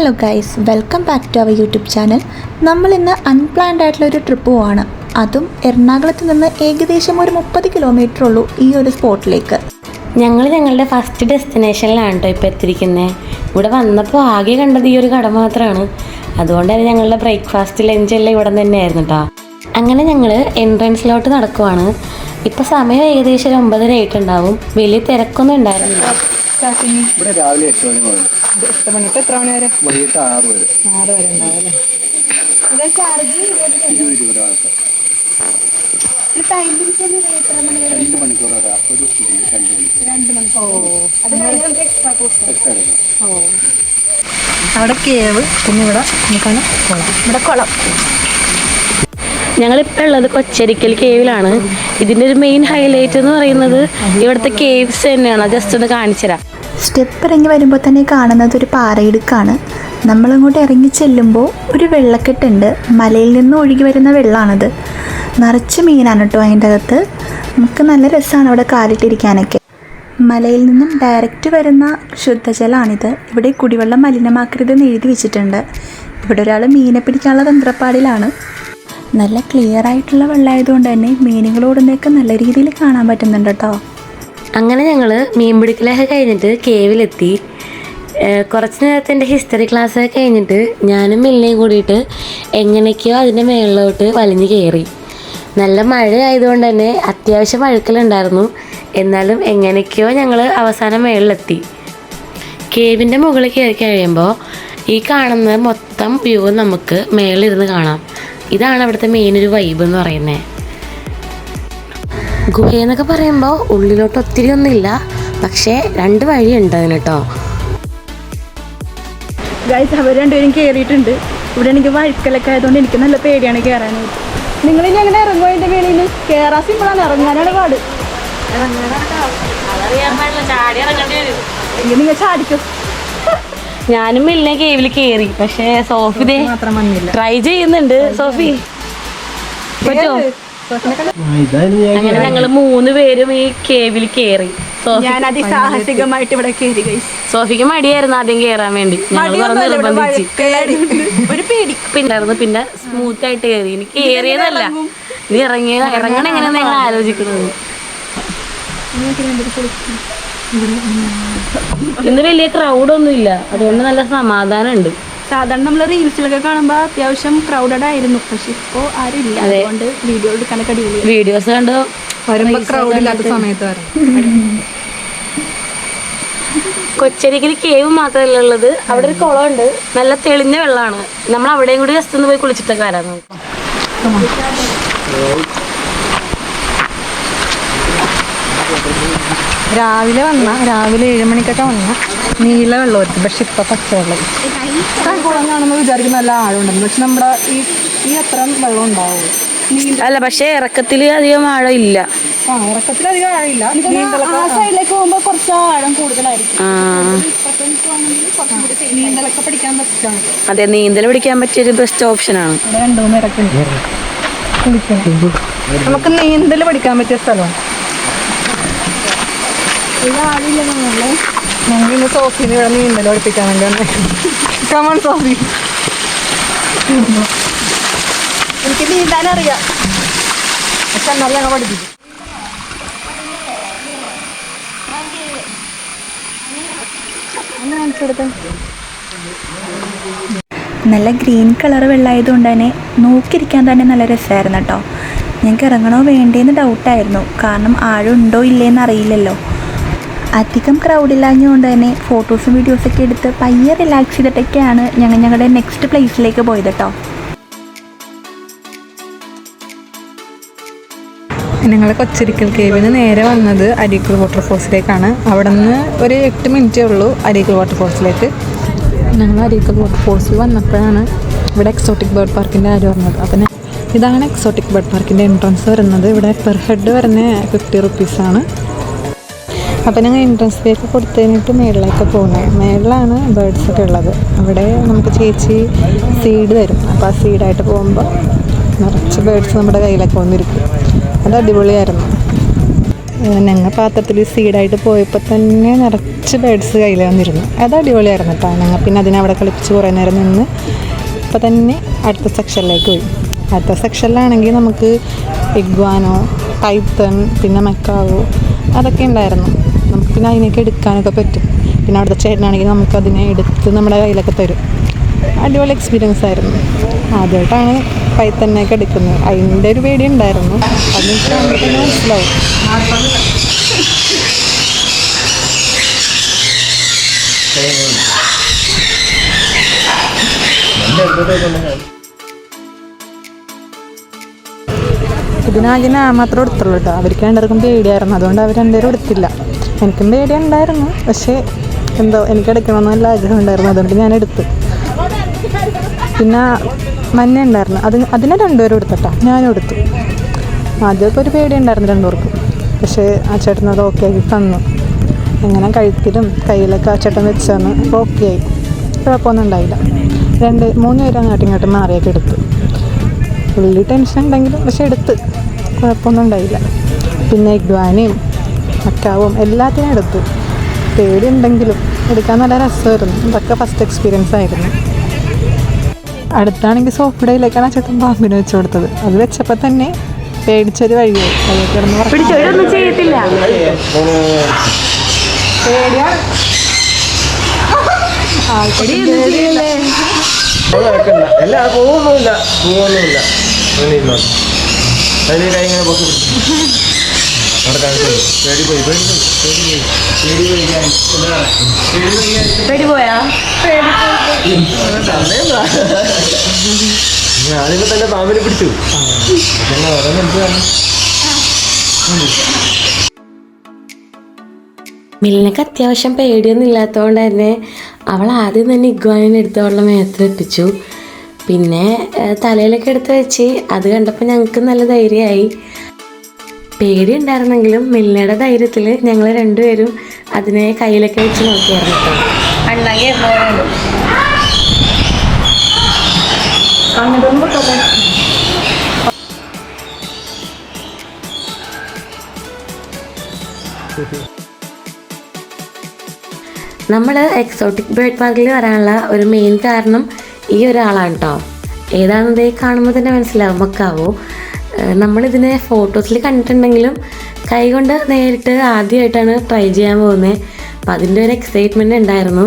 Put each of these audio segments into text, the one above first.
Hello guys welcome back to our YouTube channel നമ്മൾ ഇന്ന് unplanned ആയിട്ടുള്ള ഒരു ട്രിപ്പ് പോവാണ്. അതും എറണാകുളത്ത് നിന്ന് ഏകദേശം ഒരു മുപ്പത് കിലോമീറ്റർ ഉള്ളൂ ഈ ഒരു സ്പോട്ടിലേക്ക് ഞങ്ങൾ ഞങ്ങളുടെ ഫസ്റ്റ് ഡെസ്റ്റിനേഷനിലാണ് കേട്ടോ ഇപ്പോൾ എത്തിയിരിക്കുന്നത് ഇവിടെ വന്നപ്പോൾ ആകെ കണ്ടത് ഈ ഒരു കട മാത്രമാണ് അതുകൊണ്ട് തന്നെ ഞങ്ങളുടെ ബ്രേക്ക്ഫാസ്റ്റ് ലഞ്ച് എല്ലാം ഇവിടെ തന്നെയായിരുന്നു കേട്ടോ അങ്ങനെ ഞങ്ങൾ എൻട്രൻസിലോട്ട് നടക്കുവാണ്. ഇപ്പോൾ സമയം ഏകദേശം ഒരു ഒമ്പതര ആയിട്ടുണ്ടാവും. വലിയ തിരക്കൊന്നും ഉണ്ടായിരുന്നില്ല. ഇവിടെ രാവിലെ എട്ട് മണി മണി? തൊട്ട് എത്ര മണി വരെ? വൈകിട്ട് ആറ് വരെ. ആറ് വരെ ഉണ്ടാവും ഇരുപത് ഇരുപത് ആൾക്ക് രണ്ട് മണിക്കൂർ മണിക്കൂർ. എടുക്കണം അവിടെ കേവ്. പിന്നെ ഇവിടെ നമുക്കാണ് കുളം. ഇവിടെ കുളം. ഞങ്ങളിപ്പോൾ ഉള്ളത് കൊച്ചരിക്കൽ കേവിലാണ്. ഇതിന്റെ ഒരു മെയിൻ ഹൈലൈറ്റ് എന്ന് പറയുന്നത് ഇവിടുത്തെ കേവ്സ് തന്നെയാണ്. ജസ്റ്റ് ഒന്ന് കാണിച്ചു തരാം സ്റ്റെപ്പ് ഇറങ്ങി വരുമ്പോൾ തന്നെ കാണുന്നത് ഒരു പാറയിടുക്കാണ്. നമ്മളങ്ങോട്ട് ഇറങ്ങി ചെല്ലുമ്പോൾ ഒരു വെള്ളക്കെട്ടുണ്ട്. മലയിൽ നിന്ന് ഒഴുകി വരുന്ന വെള്ളമാണത് നിറച്ച് മീനാണ് കേട്ടോ അതിന്റെ അകത്ത്. നമുക്ക് നല്ല രസമാണ് അവിടെ കാലിട്ടിരിക്കാനൊക്കെ. മലയിൽ നിന്നും ഡയറക്റ്റ് വരുന്ന ശുദ്ധജലമാണിത് ഇവിടെ കുടിവെള്ളം മലിനമാക്കരുതെന്ന് എഴുതി വെച്ചിട്ടുണ്ട്. ഇവിടെ ഒരാൾ മീനെ പിടിക്കാനുള്ള തന്ത്രപ്പാടിലാണ്. നല്ല ക്ലിയർ ആയിട്ടുള്ള വെള്ളമായതുകൊണ്ട് തന്നെ മീനുകളോടുന്നൊക്കെ നല്ല രീതിയിൽ കാണാൻ പറ്റുന്നുണ്ട് കേട്ടോ അങ്ങനെ ഞങ്ങൾ മീൻ പിടിക്കലൊക്കെ കഴിഞ്ഞിട്ട് കേവിലെത്തി. കുറച്ച് നേരത്തെ എന്റെ ഹിസ്റ്ററി ക്ലാസ് കഴിഞ്ഞിട്ട് ഞാനും മില്ലിനെയും കൂടിയിട്ട് എങ്ങനെയൊക്കെയോ അതിന്റെ മേളിലോട്ട് വലിഞ്ഞു കയറി. നല്ല മഴ ആയതുകൊണ്ട് തന്നെ അത്യാവശ്യം വഴുക്കലുണ്ടായിരുന്നു എന്നാലും എങ്ങനെയൊക്കെയോ ഞങ്ങൾ അവസാനം മേളിലെത്തി. കേവിന്റെ മുകളിൽ കയറി കഴിയുമ്പോൾ ഈ കാണുന്ന മൊത്തം വ്യൂ നമുക്ക് മേളിലിരുന്ന് കാണാം. ഇതാണ് അവിടുത്തെ മെയിൻ ഒരു വൈബ് എന്ന് പറയുന്നത്. ഗുഹയെന്നൊക്കെ പറയുമ്പോൾ ഉള്ളിലോട്ട് ഒത്തിരി ഒന്നുമില്ല. പക്ഷേ രണ്ട് വഴിയുണ്ട് അതിന് കേട്ടോ ഗൈസ് അവർ രണ്ടുപേരും കയറിയിട്ടുണ്ട് ഇവിടെ എനിക്ക് വഴുക്കലൊക്കെ ആയതുകൊണ്ട് എനിക്ക് നല്ല പേടിയാണ് കയറാനായിട്ട് നിങ്ങൾ ഇനി അങ്ങനെ ഇറങ്ങുമോ എന്റെ മേളിൽ കയറാൻ സിമ്പിളാണ് ഇറങ്ങാനാണ് പാട്. എങ്കിൽ നിങ്ങൾ ചാടിക്കും. ഞാനും മില്ലിനെ കേവിൽ കയറി പക്ഷേ സോഫി മാത്രം വന്നില്ല ട്രൈ ചെയ്യുന്നുണ്ട്. സോഫി പറ്റുമോ അങ്ങനെ ഞങ്ങൾ മൂന്ന് പേരും ഈ കേവിൽ കേറി. ഞാൻ അതിസാഹസികമായിട്ട് ഇവിടെ കയറി സോഫിക്ക് മടിയായിരുന്നു ആദ്യം കേറാൻ വേണ്ടി. ഒരു പേടി. പിന്നായിരുന്നു പിന്നെ സ്മൂത്ത് ആയിട്ട് കേറി. ഇനി കേറിയതല്ല. ഇനി ഇറങ്ങിയ ഇറങ്ങണ എങ്ങനെയാണ് ഞങ്ങൾ ആലോചിക്കുന്നത്. ഇന്ന് വലിയ ക്രൗഡൊന്നും ഇല്ല അതുകൊണ്ട് നല്ല സമാധാനം ഉണ്ട് സാധാരണ നമ്മൾ റീൽസിലൊക്കെ കാണുമ്പോൾ അത്യാവശ്യം ക്രൗഡഡ് ആയിരുന്നു. പക്ഷെ ആരും ഇല്ല അതുകൊണ്ട് വീഡിയോ എടുക്കാനൊക്കെ അടിപൊളി വീഡിയോസ് കണ്ട് വരുമ്പോൾ ക്രൗഡ് ഇല്ലാത്ത സമയത്ത് വരും. കൊച്ചരിക്കൽ കേവ് മാത്രമല്ല ഉള്ളത്? അവിടെ ഒരു കുളം ഉണ്ട് നല്ല തെളിഞ്ഞ വെള്ളമാണ്. നമ്മൾ അവിടെയും കൂടി ജസ്റ്റ് ഒന്ന് പോയി കുളിച്ചിട്ടൊക്കെ വരാം നമുക്ക്. രാവിലെ വന്ന രാവിലെ ഏഴ് മണിക്കൊക്കെ വന്ന നീല വെള്ളമായിരിക്കും. പക്ഷെ ഇപ്പൊ പച്ചവെള്ളം. കുളം കാണുമ്പോൾ വിചാരിക്കുന്ന നല്ല ആഴമുണ്ടെന്ന് പക്ഷെ നമ്മുടെ ഈ ഈ അത്ര വെള്ളം ഉണ്ടാവും. അല്ല പക്ഷേ ഇറക്കത്തിൽ അധികം ആഴം ഇല്ല ആ ഇറക്കത്തിൽ അധികം ആഴമില്ല. ആ സൈഡിലേക്ക് പോകുമ്പോൾ കുറച്ച് ആഴം കൂടുതലായിരിക്കും. നീന്തലൊക്കെ പഠിക്കാൻ അതെ നീന്തൽ പിടിക്കാൻ പറ്റിയൊരു ബെസ്റ്റ് ഓപ്ഷനാണ് ആണ്. രണ്ടു മൂന്ന് ഇറക്കുണ്ട് കുളിക്കണം. നമുക്ക് നീന്തൽ പഠിക്കാൻ പറ്റിയ സ്ഥലമാണ് ഞങ്ങൾ ഇന്ന് സോഫിന് ഇവിടെ നീന്തൽ പഠിപ്പിക്കാൻ വേണ്ടി വന്നേ കമൺ സോഫി എനിക്ക് നീന്താൻ അറിയാം പക്ഷെ എന്നാലും ഞങ്ങൾ പഠിപ്പിക്കും. നല്ല ഗ്രീൻ കളർ വെള്ളമായതുകൊണ്ട് തന്നെ നോക്കിയിരിക്കാൻ തന്നെ നല്ല രസമായിരുന്നു കേട്ടോ. ഞങ്ങൾക്ക് ഇറങ്ങണോ വേണ്ടേന്ന് ഡൗട്ടായിരുന്നു കാരണം ആഴം ഉണ്ടോ ഇല്ലേന്ന് അറിയില്ലല്ലോ. അധികം ക്രൗഡില്ലാഞ്ഞുകൊണ്ട് തന്നെ ഫോട്ടോസും വീഡിയോസൊക്കെ എടുത്ത് പയ്യെ റിലാക്സ് ചെയ്തിട്ടൊക്കെയാണ് ഞങ്ങൾ ഞങ്ങളുടെ നെക്സ്റ്റ് പ്ലേസിലേക്ക് പോയത് കേട്ടോ. ഞങ്ങൾ കൊച്ചിരിക്കൽ കേവിന് നേരെ വന്നത് അരീക്കൽ വാട്ടർഫോൾസിലേക്കാണ് അവിടെ നിന്ന് ഒരു എട്ട് മിനിറ്റേ ഉള്ളൂ അരീക്കൽ വാട്ടർഫോൾസിലേക്ക് ഞങ്ങൾ അരീക്കൽ വാട്ടർഫോൾസിൽ വന്നപ്പോഴാണ് ഇവിടെ എക്സോട്ടിക് ബേർഡ് പാർക്കിന്റെ ആര് വന്നത് അപ്പം ഇതാണ് എക്സോട്ടിക് ബേർഡ് പാർക്കിന്റെ എൻട്രൻസ് വരുന്നത്. ഇവിടെ പെർ ഹെഡ് വരുന്ന ഫിഫ്റ്റി റുപ്പീസാണ് അപ്പം ഞങ്ങൾ എൻട്രൻസിലേക്ക് കൊടുത്തു കഴിഞ്ഞിട്ട് മേളിലേക്ക് പോകുന്നത്. മേളിലാണ് ബേർഡ്സ് ഒക്കെ ഉള്ളത്. അവിടെ നമുക്ക് ചേച്ചി സീഡ് തരും. അപ്പോൾ ആ സീഡായിട്ട് പോകുമ്പോൾ നിറച്ച് ബേർഡ്സ് നമ്മുടെ കയ്യിലൊക്കെ വന്നിരിക്കും. അത് അടിപൊളിയായിരുന്നു. ഞങ്ങൾ പാത്രത്തിൽ സീഡായിട്ട് പോയപ്പോൾ തന്നെ നിറച്ച് ബേഡ്സ് കയ്യിൽ വന്നിരുന്നു. അത് അടിപൊളിയായിരുന്നു കേട്ടോ ഞങ്ങൾ പിന്നെ അതിനവിടെ കളിപ്പിച്ച് കുറേ നേരം നിന്ന് ഇപ്പോൾ തന്നെ അടുത്ത സെക്ഷനിലേക്ക് പോയി. അടുത്ത സെക്ഷനിലാണെങ്കിൽ നമുക്ക് ഇഗ്വാനോ ടൈത്തൺ പിന്നെ മെക്കാവോ അതൊക്കെ ഉണ്ടായിരുന്നു. നമുക്ക് പിന്നെ അതിനൊക്കെ എടുക്കാനൊക്കെ പറ്റും. പിന്നെ അവിടുത്തെ ചേട്ടനാണെങ്കിൽ നമുക്ക് അതിനെ എടുത്ത് നമ്മുടെ കയ്യിലൊക്കെ തരും. അടിപൊളി എക്സ്പീരിയൻസ് ആയിരുന്നു. ആദ്യമായിട്ടാണ് പൈത്തന്നെയൊക്കെ എടുക്കുന്നത്. അതിന്റെ ഒരു പേടി ഉണ്ടായിരുന്നു. അതെനിക്ക് മനസ്സിലാവും. മനസ്സിലാവും ഇതിനാകെ ഞാൻ മാത്രം എടുത്തുള്ളൂ കേട്ടോ. അവർക്ക് രണ്ടുപേർക്കും പേടിയായിരുന്നു. അതുകൊണ്ട് അവർ രണ്ടുപേരും എടുത്തില്ല. എനിക്കും പേടി ഉണ്ടായിരുന്നു പക്ഷേ എന്തോ എനിക്ക് എടുക്കണമെന്ന് നല്ല ആഗ്രഹം ഉണ്ടായിരുന്നു. അതുകൊണ്ട് ഞാൻ എടുത്തു. പിന്നെ മഞ്ഞ ഉണ്ടായിരുന്നു. അത് അതിനെ രണ്ടുപേരും എടുത്തട്ടോ ഞാനും എടുത്തു. ആദ്യമൊക്കെ ഒരു പേടി ഉണ്ടായിരുന്നു രണ്ടുപേർക്കും. പക്ഷേ ആ ചേട്ടൻ അത് ഓക്കെ ആക്കി തന്നു. എങ്ങനെ കഴുത്തിലും കയ്യിലൊക്കെ ആ ചേട്ടൻ വെച്ച് തന്നു അപ്പോൾ ഓക്കെ ആയി. കുഴപ്പമൊന്നും ഉണ്ടായില്ല. രണ്ട് മൂന്ന് പേരും അങ്ങോട്ടും ഇങ്ങോട്ടും മാറിയൊക്കെ എടുത്തു. വലിയ ടെൻഷൻ ഉണ്ടെങ്കിലും പക്ഷെ എടുത്ത്. കുഴപ്പമൊന്നും ഉണ്ടായില്ല. പിന്നെ ഇഗ്വാനയും മക്കാവും എല്ലാത്തിനും എടുത്തു. പേടി ഉണ്ടെങ്കിലും എടുക്കാൻ നല്ല രസമായിരുന്നു. ഇതൊക്കെ ഫസ്റ്റ് എക്സ്പീരിയൻസ് ആയിരുന്നു. അടുത്താണെങ്കിൽ സോഫ്റ്റ്വെയറിലേക്കാണ് ആ ചേട്ടൻ പാമ്പിനെ വെച്ച് കൊടുത്തത്. അത് വെച്ചപ്പോൾ തന്നെ പേടിച്ചൊരു വഴിയായി. കിടന്ന്. ചെയ്യത്തില്ല. പോകുന്നില്ല അതിന് കൈ ഇങ്ങനെ പൊക്കി. പേടി പോയി? പേടി പോയി. പേടി പോയി പേടി പോയി പേടി പോയി പോയാ ഞാനിപ്പോ തന്നെ പാമ്പിനെ പിടിച്ചു. ഓരോന്ന് മിലിനക്ക് അത്യാവശ്യം പേടിയൊന്നും ഇല്ലാത്തതുകൊണ്ട് തന്നെ അവൾ ആദ്യം തന്നെ ഇഗ്വാനിനെ എടുത്ത് അവളുടെ മേത്ത് വെപ്പിച്ചു. പിന്നെ തലയിലൊക്കെ എടുത്ത് വെച്ച് അത് കണ്ടപ്പോൾ ഞങ്ങൾക്ക് നല്ല ധൈര്യമായി. പേടി ഉണ്ടായിരുന്നെങ്കിലും മില്ലയുടെ ധൈര്യത്തിൽ ഞങ്ങൾ രണ്ടുപേരും അതിനെ കയ്യിലൊക്കെ വെച്ച് നോക്കിയായിരുന്നു കേട്ടോ നമ്മൾ എക്സോട്ടിക് ബേർഡ് പാർക്കിൽ വരാനുള്ള ഒരു മെയിൻ കാരണം ഈ ഒരാളാണ് കേട്ടോ ഏതാണെന്ന് കാണുമ്പോൾ തന്നെ മനസ്സിലാവും. മക്കാവോ. നമ്മളിതിനെ ഫോട്ടോസിൽ കണ്ടിട്ടുണ്ടെങ്കിലും കൈകൊണ്ട് നേരിട്ട് ആദ്യമായിട്ടാണ് ട്രൈ ചെയ്യാൻ പോകുന്നത് അപ്പം അതിന്റെ ഒരു എക്സൈറ്റ്മെന്റ് ഉണ്ടായിരുന്നു.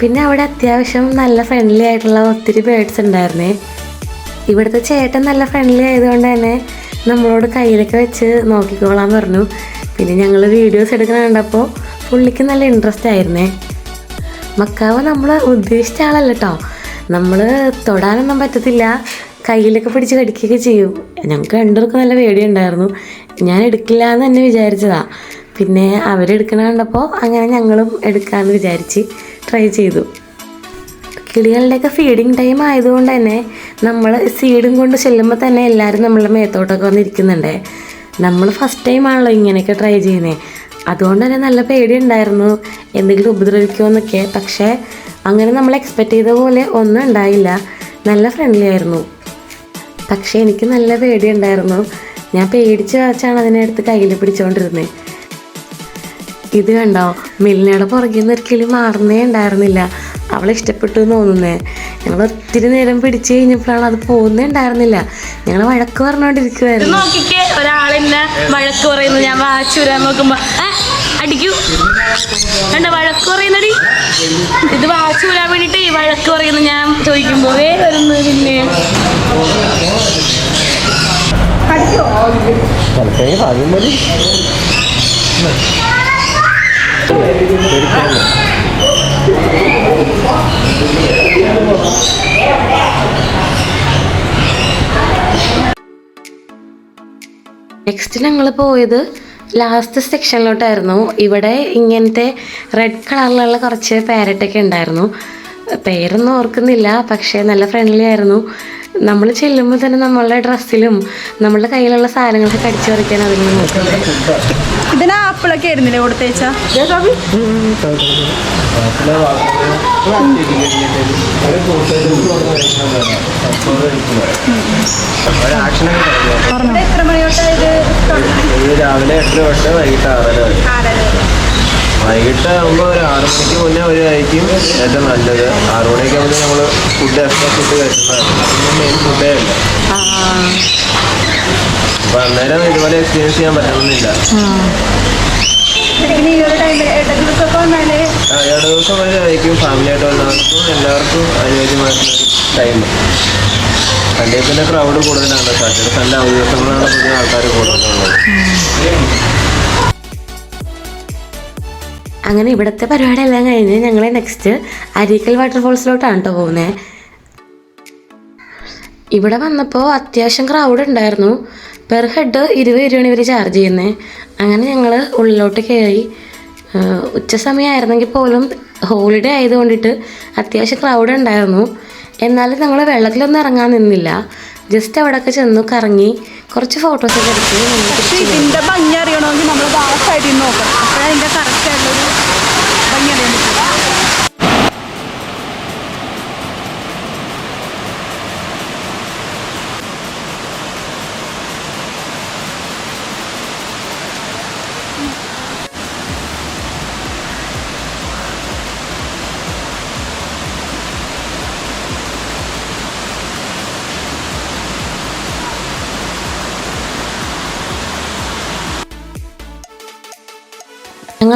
പിന്നെ അവിടെ അത്യാവശ്യം നല്ല ഫ്രണ്ട്ലി ആയിട്ടുള്ള ഒത്തിരി ബേർഡ്സ് ഉണ്ടായിരുന്നേ. ഇവിടുത്തെ ചേട്ടൻ നല്ല ഫ്രണ്ട്ലി ആയതുകൊണ്ട് തന്നെ നമ്മളോട് കയ്യിലൊക്കെ വെച്ച് നോക്കിക്കോളാൻ പറഞ്ഞു. പിന്നെ ഞങ്ങൾ വീഡിയോസ് എടുക്കണ കണ്ടപ്പോൾ പുള്ളിക്ക് നല്ല ഇൻട്രസ്റ്റ് ആയിരുന്നേ. മക്കാവ് നമ്മൾ ഉദ്ദേശിച്ച ആളല്ല കേട്ടോ നമ്മൾ തൊടാനൊന്നും പറ്റത്തില്ല. കയ്യിലൊക്കെ പിടിച്ച് കടിക്കുകയൊക്കെ ചെയ്യും. ഞങ്ങൾക്ക് രണ്ടുപേർക്കും നല്ല പേടിയുണ്ടായിരുന്നു. ഞാൻ എടുക്കില്ല എന്ന് തന്നെ വിചാരിച്ചതാ. പിന്നെ അവരെടുക്കണ കണ്ടപ്പോൾ അങ്ങനെ ഞങ്ങളും എടുക്കാമെന്ന് വിചാരിച്ച് ട്രൈ ചെയ്തു. കിളികളുടെയൊക്കെ ഫീഡിങ് ടൈം ആയതുകൊണ്ട് തന്നെ നമ്മൾ സീഡും കൊണ്ട് ചെല്ലുമ്പോൾ തന്നെ എല്ലാവരും നമ്മളുടെ മേത്തോട്ടൊക്കെ വന്നിരിക്കുന്നുണ്ടേ. നമ്മൾ ഫസ്റ്റ് ടൈം ആണല്ലോ ഇങ്ങനെയൊക്കെ ട്രൈ ചെയ്യുന്നത് അതുകൊണ്ട് തന്നെ നല്ല പേടി ഉണ്ടായിരുന്നു എന്തെങ്കിലും ഉപദ്രവിക്കുമോ എന്നൊക്കെ പക്ഷേ അങ്ങനെ നമ്മൾ എക്സ്പെക്റ്റ് ചെയ്ത പോലെ ഒന്നും ഉണ്ടായില്ല. നല്ല ഫ്രണ്ട്ലി ആയിരുന്നു. പക്ഷേ എനിക്ക് നല്ല പേടി ഉണ്ടായിരുന്നു ഞാൻ പേടിച്ച് വെച്ചാണ് അതിനെ എടുത്ത് കയ്യിൽ പിടിച്ചുകൊണ്ടിരുന്നത് ഇത് കണ്ടോ? മിലിനയുടെ പുറകിൽ നിന്ന് ഒരിക്കലും മാറുന്നേ ഉണ്ടായിരുന്നില്ല. അവളെ ഇഷ്ടപ്പെട്ടു എന്ന് തോന്നുന്നേ. ഞങ്ങൾ ഒത്തിരി നേരം പിടിച്ചു കഴിഞ്ഞപ്പോഴാണ് അത് പോകുന്നേ ഉണ്ടായിരുന്നില്ല. ഞങ്ങൾ വഴക്ക് പറഞ്ഞുകൊണ്ടിരിക്കുവായിരുന്നു ഒരാളെന്നെ വഴക്ക് പറയുന്നു. ഞാൻ വാച്ച് വരാൻ നോക്കുമ്പോ അടിക്കൂ. കണ്ട വഴക്ക് പറയുന്നടി. ഇത് വാച്ച് വരാൻ വേണ്ടിട്ട് വഴക്ക് പറയുന്നു. ഞാൻ ചോദിക്കുമ്പോ വേ വരുന്നു പിന്നെ. Thank ഭാഗ്യം നെക്സ്റ്റ് ഞങ്ങൾ പോയത് ലാസ്റ്റ് സെക്ഷനിലോട്ടായിരുന്നു ഇവിടെ ഇങ്ങനത്തെ റെഡ് കളറിലുള്ള കുറച്ച് പാരറ്റൊക്കെ ഉണ്ടായിരുന്നു. പേരൊന്നും ഓർക്കുന്നില്ല പക്ഷേ നല്ല ഫ്രണ്ട്ലി ആയിരുന്നു. നമ്മൾ ചെല്ലുമ്പോൾ തന്നെ നമ്മളുടെ ഡ്രസ്സിലും നമ്മളുടെ കയ്യിലുള്ള സാധനങ്ങളൊക്കെ കടിച്ചു പറിക്കാൻ അതിന് നിന്ന് ഇതിന് ആപ്പിളൊക്കെ ആയിരുന്നില്ലേ കൊടുത്തേച്ചാ? ഒരു എത്ര മണി തൊട്ടാ ഇത് ഇത് രാവിലെ എട്ട് തൊട്ട് വൈകിട്ട് ആറര വരെ. വൈകിട്ട് ആകുമ്പോൾ ഒരു ആറ് മണിക്ക് മുന്നേ വരുമായിരിക്കും ഏറ്റവും നല്ലത്. ആറ് മണിയൊക്കെ ആകുമ്പോൾ നമ്മൾ ഫുഡ് എക്സ്ട്രാ ഫുഡ് കഴിച്ചിട്ടുണ്ടായിരുന്നു അതൊന്നും മെയിൻ ഫുഡേ അല്ല അപ്പൊ അന്നേരം ഇതുപോലെ എക്സ്പീരിയൻസ് ചെയ്യാൻ പറ്റണമെന്നില്ല. ഏഴ് ദിവസം വരെയായിരിക്കും ഫാമിലി ആയിട്ട് വന്നവർക്കും എല്ലാവർക്കും അനുയോജ്യമായിട്ടുള്ള ടൈം സൺഡേ പിന്നെ ക്രൗഡ് കൂടുതലാണ്. സാറ്റർഡേ സൺഡേ അവധി ദിവസങ്ങളാണ് പുതിയ ആൾക്കാർ കൂടുതലുള്ളത് അങ്ങനെ ഇവിടുത്തെ പരിപാടിയെല്ലാം കഴിഞ്ഞ് ഞങ്ങൾ നെക്സ്റ്റ് അരീക്കൽ വാട്ടർഫോൾസിലോട്ടാണ് കേട്ടോ പോകുന്നത് ഇവിടെ വന്നപ്പോൾ അത്യാവശ്യം ക്രൗഡ് ഉണ്ടായിരുന്നു. പെർ ഹെഡ് ഇരുപത് രൂപയാണ് ഇവർ ചാർജ് ചെയ്യുന്നത് അങ്ങനെ ഞങ്ങൾ ഉള്ളിലോട്ട് കയറി ഉച്ച സമയമായിരുന്നെങ്കിൽ പോലും ഹോളിഡേ ആയതുകൊണ്ടിട്ട് അത്യാവശ്യം ക്രൗഡ് ഉണ്ടായിരുന്നു. എന്നാലും ഞങ്ങൾ വെള്ളത്തിലൊന്നും ഇറങ്ങാൻ നിന്നില്ല. ജസ്റ്റ് അവിടെയൊക്കെ ചെന്നു കറങ്ങി കുറച്ച് ഫോട്ടോസൊക്കെ എടുത്ത് പോന്നു. ഇതിന്റെ ഭംഗി അറിയണമെങ്കിൽ നമ്മൾ നിന്ന് നോക്കണം കറക്റ്റ് ആയിട്ടുള്ളൊരു ഭംഗി അറിയാൻ പറ്റും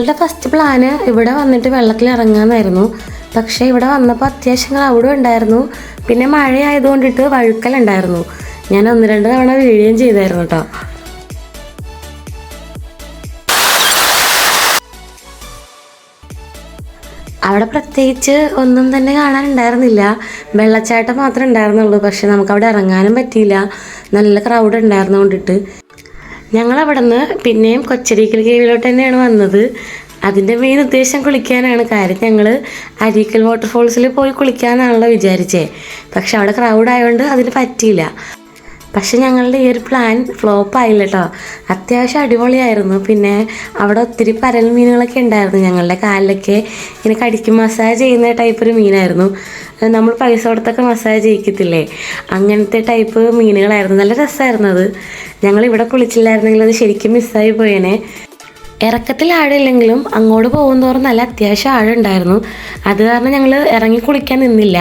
ഞങ്ങളുടെ ഫസ്റ്റ് പ്ലാന് ഇവിടെ വന്നിട്ട് വെള്ളത്തിൽ ഇറങ്ങാമെന്നായിരുന്നു പക്ഷേ ഇവിടെ വന്നപ്പോൾ അത്യാവശ്യം അവിടെ ഉണ്ടായിരുന്നു. പിന്നെ മഴയായതുകൊണ്ടിട്ട് വഴുക്കലുണ്ടായിരുന്നു ഞാൻ ഒന്ന് രണ്ട് തവണ വീഴുകയും ചെയ്തായിരുന്നു കേട്ടോ അവിടെ പ്രത്യേകിച്ച് ഒന്നും തന്നെ കാണാനുണ്ടായിരുന്നില്ല. വെള്ളച്ചാട്ടം മാത്രമേ ഉണ്ടായിരുന്നുള്ളൂ. പക്ഷെ നമുക്ക് അവിടെ ഇറങ്ങാനും പറ്റിയില്ല. നല്ല ക്രൗഡ് ഉണ്ടായിരുന്നുകൊണ്ടിട്ട് ഞങ്ങൾ അവിടെ നിന്ന് പിന്നെയും കൊച്ചരിക്കൽ കേവിലോട്ട് തന്നെയാണ് വന്നത്. അതിന്റെ മെയിൻ ഉദ്ദേശം കുളിക്കാനാണ്. കാര്യം ഞങ്ങൾ അരീക്കൽ വാട്ടർഫോൾസിൽ പോയി കുളിക്കാനാണല്ലോ വിചാരിച്ചേ. പക്ഷെ അവിടെ ക്രൗഡ് ആയതുകൊണ്ട് അതിന് പറ്റിയില്ല. പക്ഷെ ഞങ്ങളുടെ ഈ ഒരു പ്ലാൻ ഫ്ലോപ്പ് ആയില്ല കേട്ടോ അത്യാവശ്യം അടിപൊളിയായിരുന്നു. പിന്നെ അവിടെ ഒത്തിരി പരൽ മീനുകളൊക്കെ ഉണ്ടായിരുന്നു ഞങ്ങളുടെ കാലിലൊക്കെ. ഇങ്ങനെ കടിക്കും മസാജ് ചെയ്യുന്ന ടൈപ്പ് ഒരു മീനായിരുന്നു. നമ്മൾ പൈസ കൊടുത്തൊക്കെ മസാജ് ചെയ്യിക്കത്തില്ലേ? അങ്ങനത്തെ ടൈപ്പ് മീനുകളായിരുന്നു. നല്ല രസമായിരുന്നു അത്. ഞങ്ങൾ ഇവിടെ കുളിച്ചില്ലായിരുന്നെങ്കിൽ അത് ശരിക്കും മിസ്സായി പോയേനെ. ഇറക്കത്തിൽ ആഴമില്ലെങ്കിലും അങ്ങോട്ട് പോകുന്തോറും നല്ല അത്യാവശ്യം ആഴം ഉണ്ടായിരുന്നു അത് കാരണം ഞങ്ങൾ ഇറങ്ങി കുളിക്കാൻ നിന്നില്ല.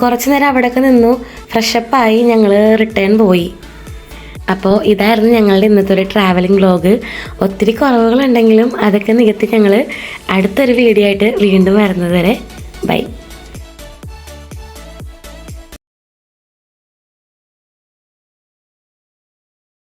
കുറച്ച് നേരം അവിടെയൊക്കെ നിന്നു. ഫ്രഷപ്പായി ഞങ്ങൾ റിട്ടേൺ പോയി. അപ്പോൾ ഇതായിരുന്നു ഞങ്ങളുടെ ഇന്നത്തെ ഒരു ട്രാവലിംഗ് വ്ലോഗ് ഒത്തിരി കുറവുകളുണ്ടെങ്കിലും അതൊക്കെ നികത്തി ഞങ്ങൾ അടുത്തൊരു വീഡിയോ ആയിട്ട് വീണ്ടും വരുന്നത് വരെ. ബൈ